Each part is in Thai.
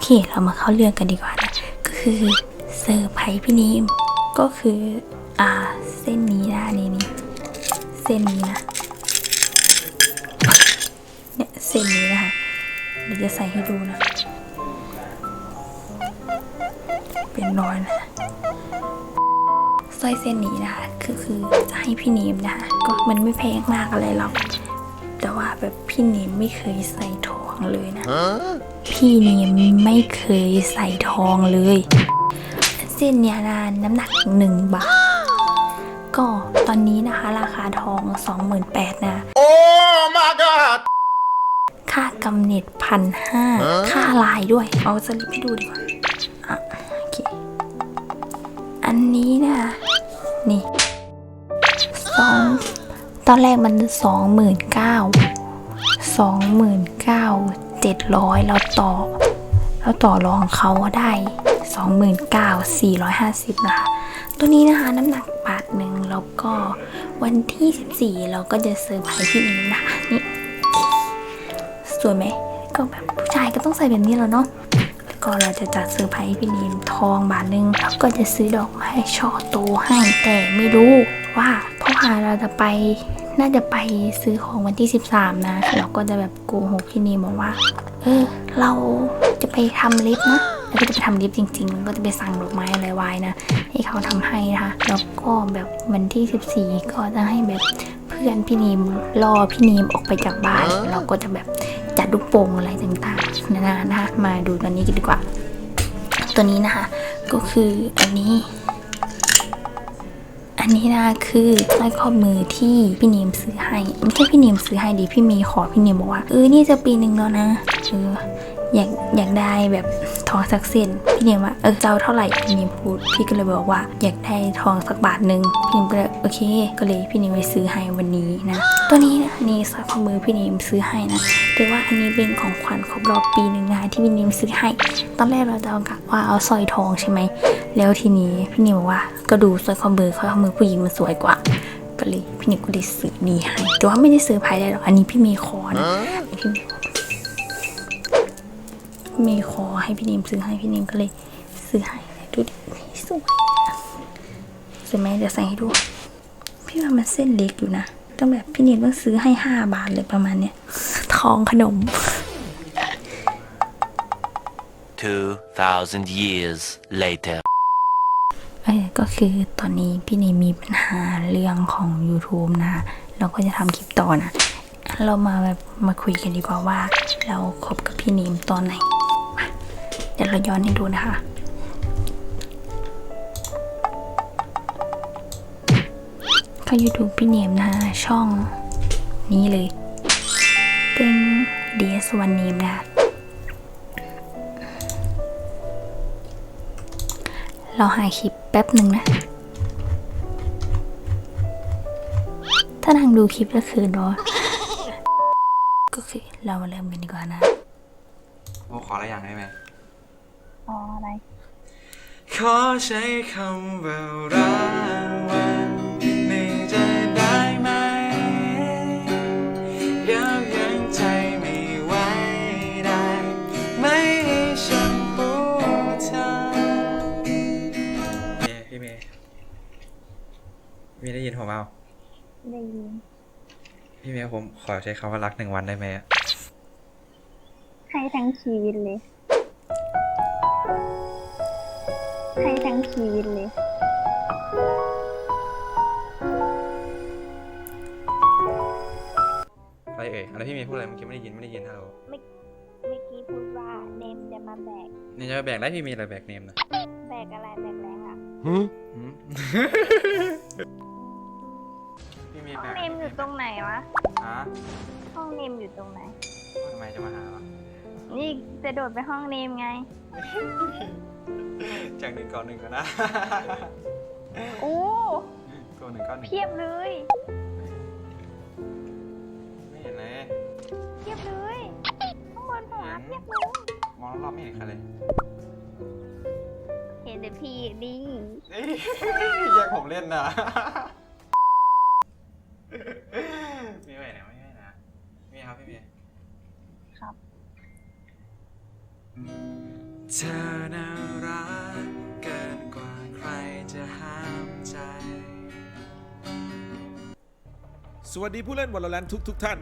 เค เรามาเข้าเรื่องกันดีกว่านะก็คือเซอร์ไพรส์พี่นิมก็คืออ่าเส้นนี้นะนี่นี่เส้นนี้นะเนี่ยเส้นนี้นะคะเดี๋ยวจะใส่ให้ดูนะ เป็นรอยนะสร้อยเส้นนี้นะคะคือคือจะให้พี่นิมนะคะก็มันไม่แพงมากอะไรหรอกแต่ว่าแบบพี่นิมไม่เคยใส่ทองเลยนะ พี่นิมไม่เคยใส่ทองเลย เส้นเนี้ยนะน้ำหนักหนึ่งบาท ก็ตอนนี้นะคะ ราคาทอง 28,000นะ Oh my god! ค่ากำเนิดพันห้าค่าลายด้วย เอาสลิปให้ดูดีกว่าอะโอเคอันนี้นะ นี่สองตอนแรกมันสองหมื่นเก้าสองหมื่นเก้า เจ็ดร้อยแล้วต่อแล้วต่อรองเขาได้สองหมื่นเก้าสี่ร้อยห้าสิบนะคะ ตัวนี้นะคะน้ำหนักบาทหนึ่งแล้วก็วันที่ 14 เราก็จะเซอร์ไพรส์พี่นิ้งนะคะนี่สวยไหมก็แบบผู้ชายก็ต้องใส่แบบนี้แล้วเนาะแล้วก็เราจะจัดเซอร์ไพรส์พี่นีมทองบาทหนึ่งแล้วก็จะซื้อดอกไม้ช่อโตให้แต่ไม่รู้ว่า พราะว่าเราจะไปน่าจะไปซื้อของวันที่ 13 นะ เราก็จะแบบโกหกพี่นีมบอกว่า เออ เราจะไปทำเล็บนะแล้วก็จะไปทำเล็บจริงๆ ก็จะไปสั่งดอกไม้อะไรไว้นะ ให้เขาทำให้นะคะ แล้วก็แบบวันที่ 14 ก็จะให้แบบเพื่อนพี่นีมรอพี่นีมออกไปจากบ้าน เราก็จะแบบจัดลูกโป่งอะไรต่างๆนานานะคะ มาดูตัวนี้กันดีกว่า ตัวนี้นะคะ ก็คืออันนี้ อันนี้นะคือสร้อยข้อมือที่พี่เนมซื้อให้ไม่ใช่พี่เนมซื้อให้ดิพี่เมย์ขอพี่เนมบอกว่าเออนี่จะปีหนึ่งแล้วนะเอออยากอยากได้แบบทองสักเส้นพี่เนมว่าเออเจะเอาเท่าไหร่พี่เนมพูดพี่ก็เลยบอกว่า อยากได้ทองสักบาทหนึ่งพี่เนมก็เลยโอเค ก็เลยพี่เนมไปซื้อให้วันนี้นะตัวนี้นะนี่สร้อยข้อมือพี่เนมซื้อให้นะแต่ว่าอันนี้เป็นของขวัญครบรอบปีหนึ่งนะที่พี่เนมซื้อให้ ตอนแรกเราจะเอากะว่าเอาสร้อยทองใช่ไหม แล้วทีนี้พี่นิวบอกว่าก็ดูสร้อยข้อมือข้อมือผู้หญิงมันสวยกว่า ก็เลยพี่นิวก็เลยซื้อนี้ให้แต่ว่าไม่ได้ซื้อภายได้หรอกอันนี้พี่เมย์ขอนะพี่เมย์เมย์ขอให้พี่นิมซื้อให้พี่นิมก็เลยซื้อให้ดูดิสวยสวยไหมเดี๋ยวใส่ให้ดู พี่ว่ามันเส้นเล็กอยู่นะต้องแบบพี่นิมต้องซื้อให้ห้าบาทเลยประมาณเนี้ยทองขนม2,000 years later. เออก็คือตอนนี้พี่เนมมีปัญหาเรื่องของ YouTube นะ เราก็จะทำคลิปต่อนะ เรามาแบบมาคุยกันดีกว่าว่า เราคบกับพี่เนมตอนไหน เดี๋ยวเราย้อนให้ดูนะคะเข้า YouTube พี่เนมนะคะช่องนี้เลยเต็ง DS วันเนมนะคะ เราหาคลิปแป๊บหนึ่งนะ ถ้าทางดูคลิปแล้วคืนเนาะก็คือเรามาเริ่มกันดีกว่านะโมขออะไรอย่างได้ไหมอ๋ออะไร ขอใช้คำว่ารักวั พี่เมย์ผมขอใช้คำว่ารักหนึ่งวันได้ไหมอะให้ทั้งชีวิตเลย ให้ทั้งชีวิตเลย อะไรเอ่ยอะไรพี่เมย์พูดอะไรเมื่อกี้ไม่ได้ยินไม่ได้ยินฮัลโหลเมื่อกี้พูดว่าเนมจะมาแบกนี่จะแบกได้พี่เมย์อะไรแบกเนมนะแบกอะไรแบกแรงอะ หืม พี่เมย์ห้แบองกเนมอยู่ตรงไหนวะ ฮะห้องเนมอยู่ตรงไหน ทำไมจะมาหาวะนี่จะโดดไปห้องเนมไง จากหนึ่งก่อนหนึ่งก่อนนะ โอ้ก่อนหนึ่งก่อนหนึ่งเพียบเลย ไม่เห็นเลย เพียบเลย ข้างบนหัวเพียบเลย มองรอบๆไม่เห็นใครเลยเห็นแต่พี่ดี เอ้ยอยากผมเล่นนะ มีไหมนะไม่ไหมนะมีครับพี่เมย์ครับ เธอน่ารักเกินกว่าใครจะห้ามใจ สวัสดีผู้เล่นวอลเลนทุกทุกๆท่าน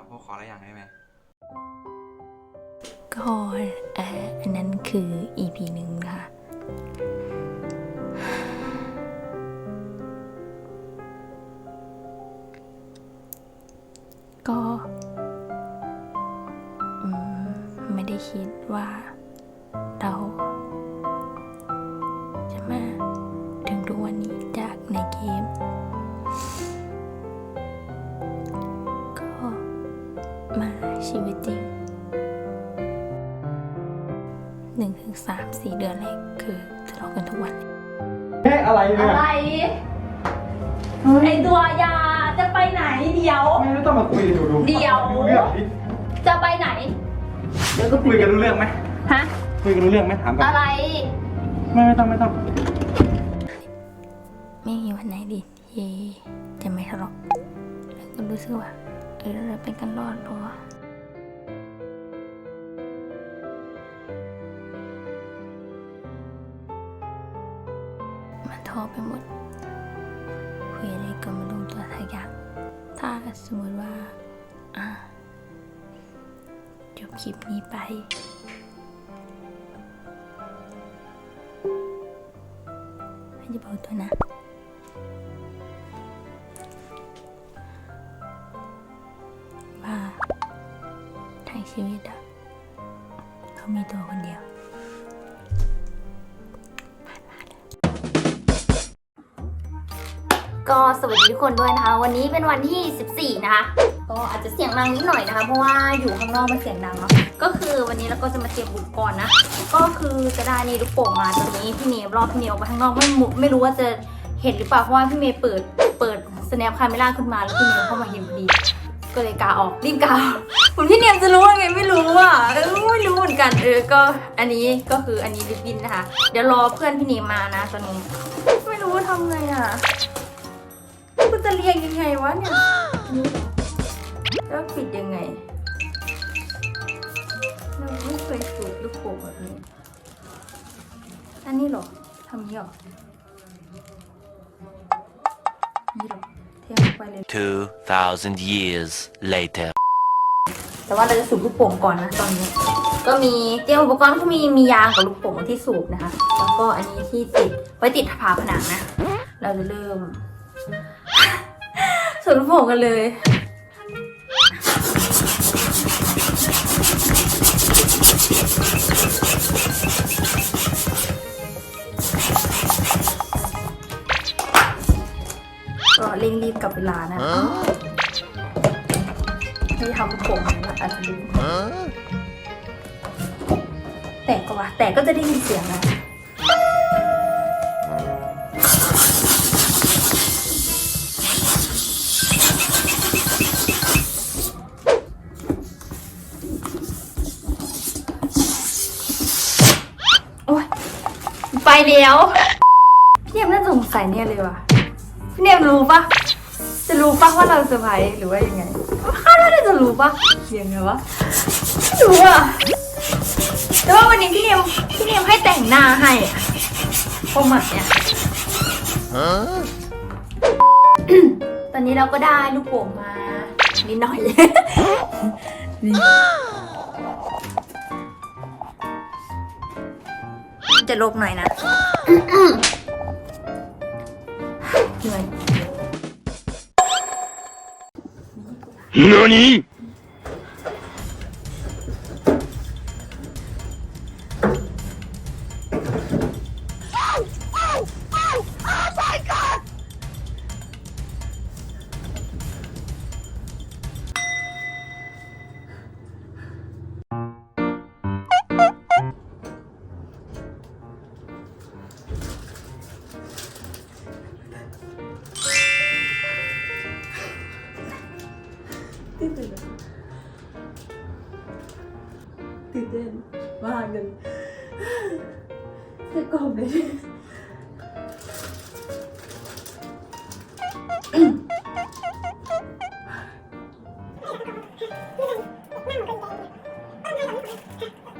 ครับผมขออะไรอย่างได้ไหมก็อ่ออันนั้นคือ EP หนึ่งค่ะ ก็ ริงหนึ่งถึงสามสี่เดือนแรกคือทะเลาะกันทุกวันอะไร ไอตัวยาจะไปไหนเดี๋ยว ไม่ต้องมาคุยดูดูเดี๋ยว รู้เรื่องดิจะไปไหน แล้วก็คุยกันรู้เรื่องไหมฮะ คุยกันรู้เรื่องไหมถามก่อนอะไร ไม่ไม่ต้องไม่ต้องไม่มีวันไหนดิที่จะไม่ทะเลาะแล้วก็รู้สึกว่าเออเราเป็นกันรอดตัวะ มันท้อไปหมดคุยอะไรก็ไม่ลงตัวทักอย่างถ้าสมมติว่าอะจบคลิปนี้ไปไม่จะบอกตัวนะว่าทั้งชีวิตอะเขามีตัวคนเดียว ก็สวัสดีทุกคนด้วยนะคะ วันนี้เป็นวันที่ 14 นะคะ ก็อาจจะเสียงดังนิดหน่อยนะคะ เพราะว่าอยู่ข้างนอกมันเสียงดังเนาะก็คือวันนี้เราก็จะมาเตรียมอุปกรณ์นะ ก็คือจะได้นี่ลูกโป่งมาตอนนี้พี่เมย์รอบพี่เมย์ออกไปข้างนอกไม่ไม่รู้ว่าจะเห็นหรือเปล่าเพราะว่าพี่เมย์เปิดเปิดสแนปคาเมล่าขึ้นมาแล้วพี่เมย์เข้ามาเห็นพอดีก็เลยกาออกรีบกาออกเหมือนพี่เนียมจะรู้ยังไงไม่รู้อะเออไม่รู้เหมือนกันเออก็อันนี้ก็คืออันนี้ริบบิ้นนะคะ เดี๋ยวรอเพื่อนพี่เนียมมานะตอนนี้ไม่รู้ว่าทำไงอะ จะเรียงยังไงวะเนี่ยแล้วปิดยังไงเราไม่เคยสูดลูกโป่งแบบนี้ อันนี้เหรอทำนี้เหรอนี่เหรอเทียบไปเลย2,000 years later. แต่ว่าเราจะสูบลูกโป่งก่อนนะตอนนี้ ก็มีเตรียมอุปกรณ์ก็มีมียางกับลูกโป่งที่สูบนะคะ แล้วก็อันนี้ที่ติดไว้ติดฝาผนังนะ เราจะเริ่ม สูบลูกโป่งกันเลย ก็เร่งรีบกับเวลานะที่ทำลูกโป่งนะอาจจะลืมแต่ก็ว่าแต่ก็จะได้ยินเสียงนะ เดี๋ยว พี่เนมน่าสงสัยเนี่ยเลยว่ะ พี่เนมรู้ปะจะรู้ปะว่าเราเซอร์ไพรส์หรือว่ายังไงคาดว่าน่าจะรู้ปะยังไงวะไม่รู้อะแต่ว่าวันนี้พี่เนมพี่เนมให้แต่งหน้าให้อะโปรโมทเนี่ย ตอนนี้เราก็ได้ลูกโป่งมา นิดหน่อย นี่ จะลกหน่อยนะเหนื่อย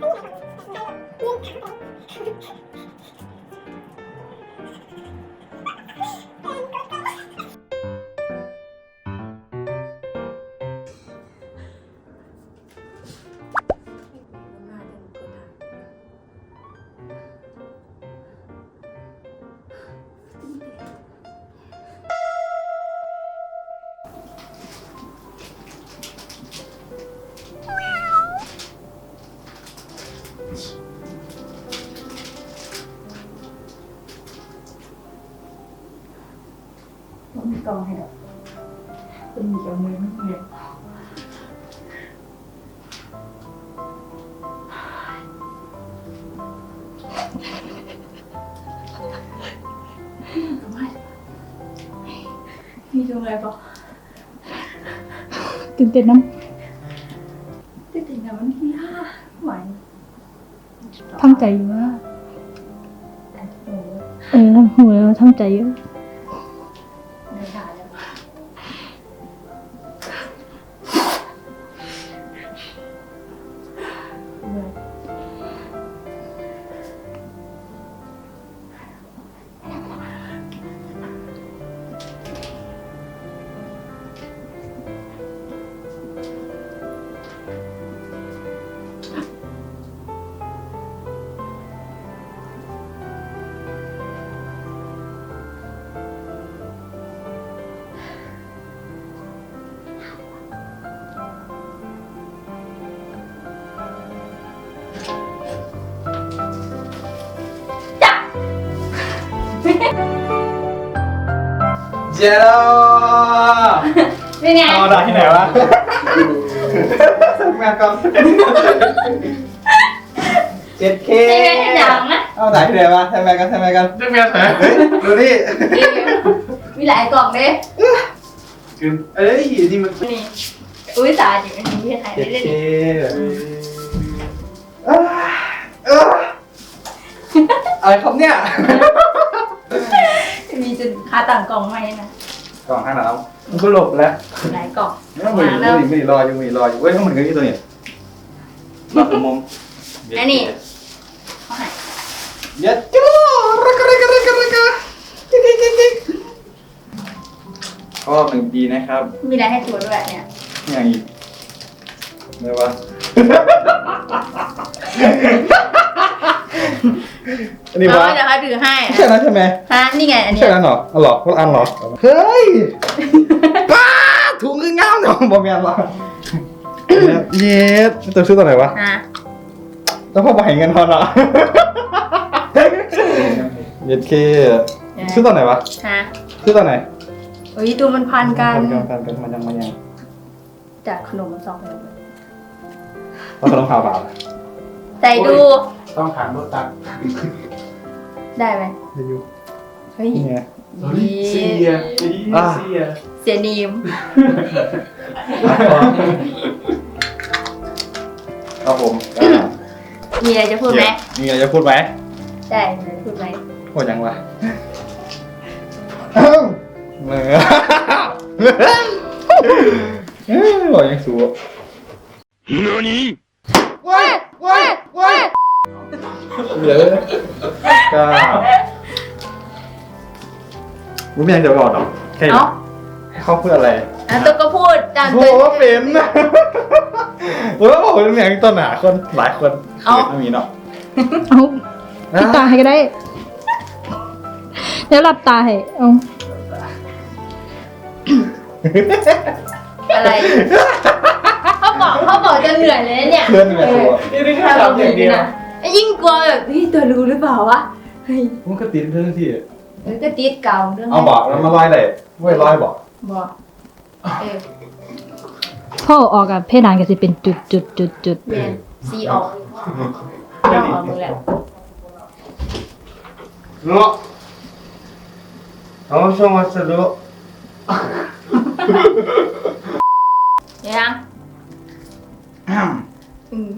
또 하고 싶었어요. 그냥 그냥 그냥 그렇게. ต้องมีกองให้ดอกเป็นมีกับมือไม่เห็นมีตรงไหนปะตื่นเต้นน้ตื่นเต้นนะมันที่ห้าไหวำทั้งใจอยู่ว่าแต่โอ้โหเออหูแล้วทั้งใจเยอะ ไม่ เจโร่เป็นไง เอาด่าที่ไหนวะแม่กำเจ็ดเคเซเว่นเห็นหนังนะเอาด่าที่ไหนวะทำไมกันทำไมกันทำไมกันเฮ้ยดูนี่มีหลายกล่องเลยคือเอ้ยนี่มันนี่อุ้ยตายอยู่ในที่ไทยเจ็ได้ดเลยเคอ่าอ่าอะไรครับเนี่ย มีจนคาต่างกล่องไหมนะกล่องข้างหลังมันก็หลบแล้วหลายกล่องไม่ต้องมือไม่ได้ไม่ได้รออยู่ไม่ได้รออยู่เว้ยถ้ามันก็ที่ตัวเนี่ยรอผมมองอันนี้เขาให้เยัดจู้รักรักรักรักจิ๊กจิ๊กจิ๊กจิ๊กก็หนึ่งปีนะครับ มีอะไรให้ตัวด้วยเนี่ยอย่างอีกไม่ว่า อันนี้เอาวะเดี๋ยวเขาถือให้ไม่ใช่นั้นใช่ไหมฮะนี่ไงอันไม่นี้ใช่นั้นเหรออ๋อเหรอคนละอันเหรอเฮ้ยป้าถุงคืองามเนาะบอมแมนหรอเย็ดตัวซื้อตัวไหนวะฮะแล้วพอไปเงินทอนเหรอเย็ดเคซื้อตัวไหนวะฮะซื้อตัวไหนโอ้ยตัวมันพันกันกันกันกันมันยังมันยังจากขนมสองขนมเราต้องพาเปล่าใส่ดู ต้องขานรถตักได้ไหมจะอยู่เฮ้ยนี่ไงดีอ่าเสียนีมครับผมมีอะไรจะพูดไหมมีอะไรจะพูดไหมได้มีอะไรจะพูดไหมพูดยังวะเอ้าเมื่อบอกยังสูบ NANI?! ว้ายว้ายว้าย เหลือก็รู้ไม่ยังจะบอกหรอกแค่เอ้าให้เขาพูดอะไรอะตัวก็พูดตามโอ้ตัวโหเป็นโอ้โหเป็นอย่างต้นหนาคนหลายคนเอ้าไม่มีเนาะเอาปิดตาให้ก็ได้ แล้วหลับตาให้เอาเออะไรเขาบอกเขาบอกจะเหนื่อยเลยนะเนี่ยเพื่อนเลยตัว นี่นี่ถ้าทำเราอเหนื่อยย่างเดียวนะ ยิ่งกลัวแบบพี่ตัวรู้หรือเปล่าวะเฮ้ยมันก็ติดเรื่องที่เออก็ติดเก่าเรื่องเอาบอกแล้วมาลอยเลยไม่ลอยบอกบอกเออพ่อออกกับเพดานก็จะเป็นจุดจุดจุดจุดเรียนซีออกเรื่องออกมือแล้วเนาะเอาช่วงวัสดุเดี๋ยวยังอืม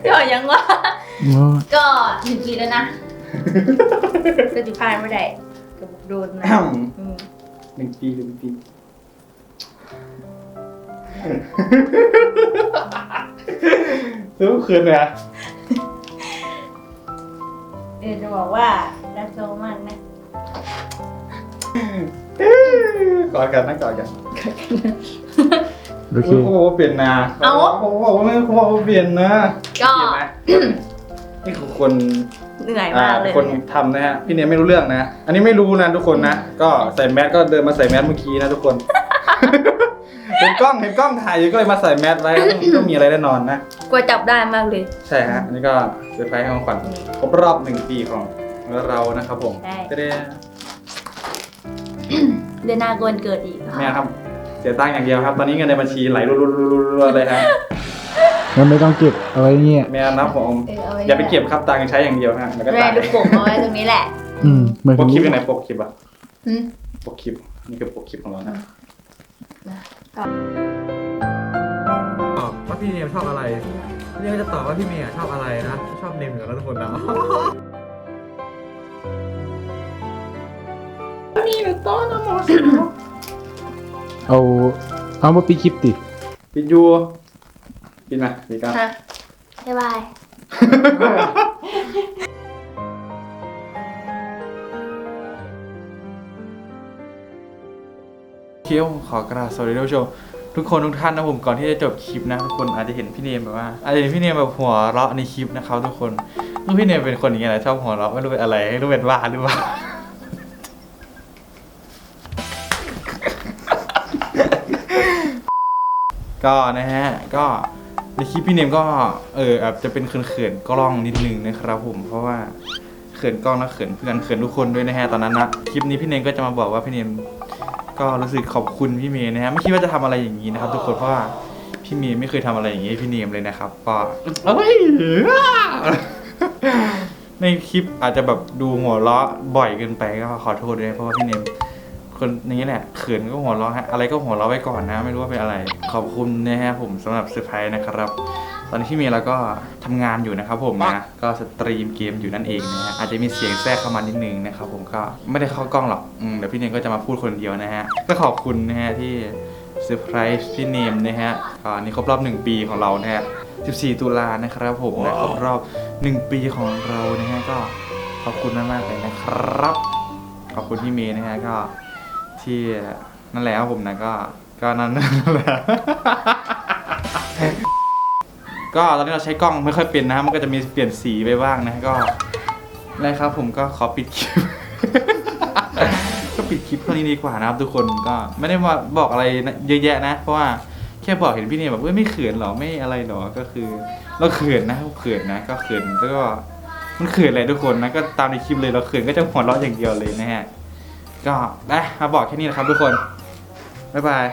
เดี๋ยวยังวะก็หนึ่งปีแล้วนะ ก็จะพลาดไม่ได้กับโดนนะอืมหนึ่งปีหนึ่งปีซื้อคืนเลยอะเดี๋ยวจะบอกว่ารักโซมากนะ กอดกันนะกอดกันโอเคเขาบอกว่าเปลี่ยนนาเขาบอกว่าไม่เขาบอกว่าเปลี่ยนนะก็เปลี่ยนไหมนี่คือคนเหนื่อยอ่ามากเลยคนทำนะฮะพี่เนี่ยไม่รู้เรื่องนะ อันนี้ไม่รู้นะทุกคนนะก็ใส่แมสก็เดินมาใส่แมสเมื่อกี้นะทุกคน เห็นกล้องเห็นกล้องถ่ายอยู่ก็เลยมาใส่แมสไว้ต้องมีอะไรแน่นอนนะ กลัวจับได้มากเลยใช่ฮะอันนี้ก็เซอร์ไพรส์ให้ของขวัญครบรอบหนึ่งปีของเรานะครับผมใช่จะได้ เดือนหน้ากวนเกิดอีกแม่ครับ เสียตังค์อย่างเดียวครับ ตอนนี้เงินในบัญชีไหลรัวๆๆๆเลยครับมันไม่ต้องเก็บเอาไว้เงี้ยแม่นะผมเออเอาว้อย่าไปเก็บครับตังค์ใช้อย่างเดียวฮะแล้วก็แม่ตายดูปกเอาไว้ตรงนี้แหละอืมเหมือนปกักนคลิปยังไงปกคลิปอะอืมปกคลิปนี่คือปกคลิปของเรานะว่าพี่เนมชอบอะไรพี่เนมจะตอบว่าพี่เมย์ชอบอะไรนะ ชอบเนมอยู่แล้วทุกคนนะ เอาเอามาปีคลิปติปิดยูปิดไหมปิดกันฮะบ๊ายบายเคี้ยวขอกราบสวัสดีท่านผู้ชมทุกคนทุกท่านนะผมก่อนที่จะจบคลิปนะทุกคนอาจจะเห็นพี่เนมแบบว่าอาจจะเห็นพี่เนมแบบหัวเราะในคลิปนะครับทุกคนคือพี่เนมเป็นคนอย่างเงี้ยแหละชอบหัวเราะไม่รู้เป็นอะไรไม่รู้เป็นว่าหรือเปล่า ก็นะฮะก็ในคลิปพี่เนมก็เอออาจจะเป็นเขินๆกล้องนิดนึงนะครับผมเพราะว่าเขินกล้องและเขินเพื่อนเขินทุกคนด้วยนะฮะตอนนั้นนะคลิปนี้พี่เนมก็จะมาบอกว่าพี่เนมก็รู้สึกขอบคุณพี่เมย์นะฮะไม่คิดว่าจะทำอะไรอย่างนี้นะครับ ทุกคนเพราะว่าพี่เมย์ไม่เคยทำอะไรอย่างนี้ให้พี่เนมเลยนะครับก็เอ้ย ในคลิปอาจจะแบบดูหัวเราะบ่อยเกินไปก็ขอโทษด้วยเพราะว่าพี่เนม คนอย่างนี้แหละเขินก็หัวเราะฮะอะไรก็หัวเราะไว้ก่อนนะ ไม่รู้ว่าเป็นอะไร ขอบคุณนะฮะผมสำหรับเซอร์ไพรส์นะครับ ตอนนี้พี่เมย์เราก็ทำงานอยู่นะครับผมนะก็สตรีมเกมอยู่นั่นเองนะฮะอาจจะมีเสียงแทรกเข้ามานิดนึงนะครับผมก็ไม่ได้เข้ากล้องหรอกอืมเดี๋ยวพี่เนมก็จะมาพูดคนเดียวนะฮะก็ขอบคุณนะฮะที่เซอร์ไพรส์พี่เนมนะฮะก็อันนี้ครบรอบหนึ่งปีของเรานะฮะ14 ตุลานะครับผมนะครบรอบหนึ่งปีของเรานะฮะก็ขอบคุณมากๆเลยนะครับ ขอบคุณพี่เมย์นะฮะก็ ที่นั่นแหละครับผมนะก็ก็นั่นนั่นแหละ ก็ตอนนี้เราใช้กล้องไม่ค่อยเป็นนะมันก็จะมีเปลี่ยนสีไปบ้างนะก็นะครับ ผมก็ขอปิดคลิป ก็ปิดคลิปเท่านี้ดีกว่านะครับ ทุกคนก็ไม่ได้มาบอกอะไรเยอะแยะนะ เพราะว่าแค่บอกเห็นพี่เนี่ยแบบเอ้ยไม่เขินหรอไม่อะไรหรอก็คือ เราเขินนะเขินนะ ก็เขินแล้วก็มันเขินอะไรทุกคนนะก็ตามในคลิปเลยเราเขินก็จะหัวเราะอย่างเดียวเลยนะฮะ ก็ได้มาบอกแค่นี้นะครับทุกคน บ๊ายบาย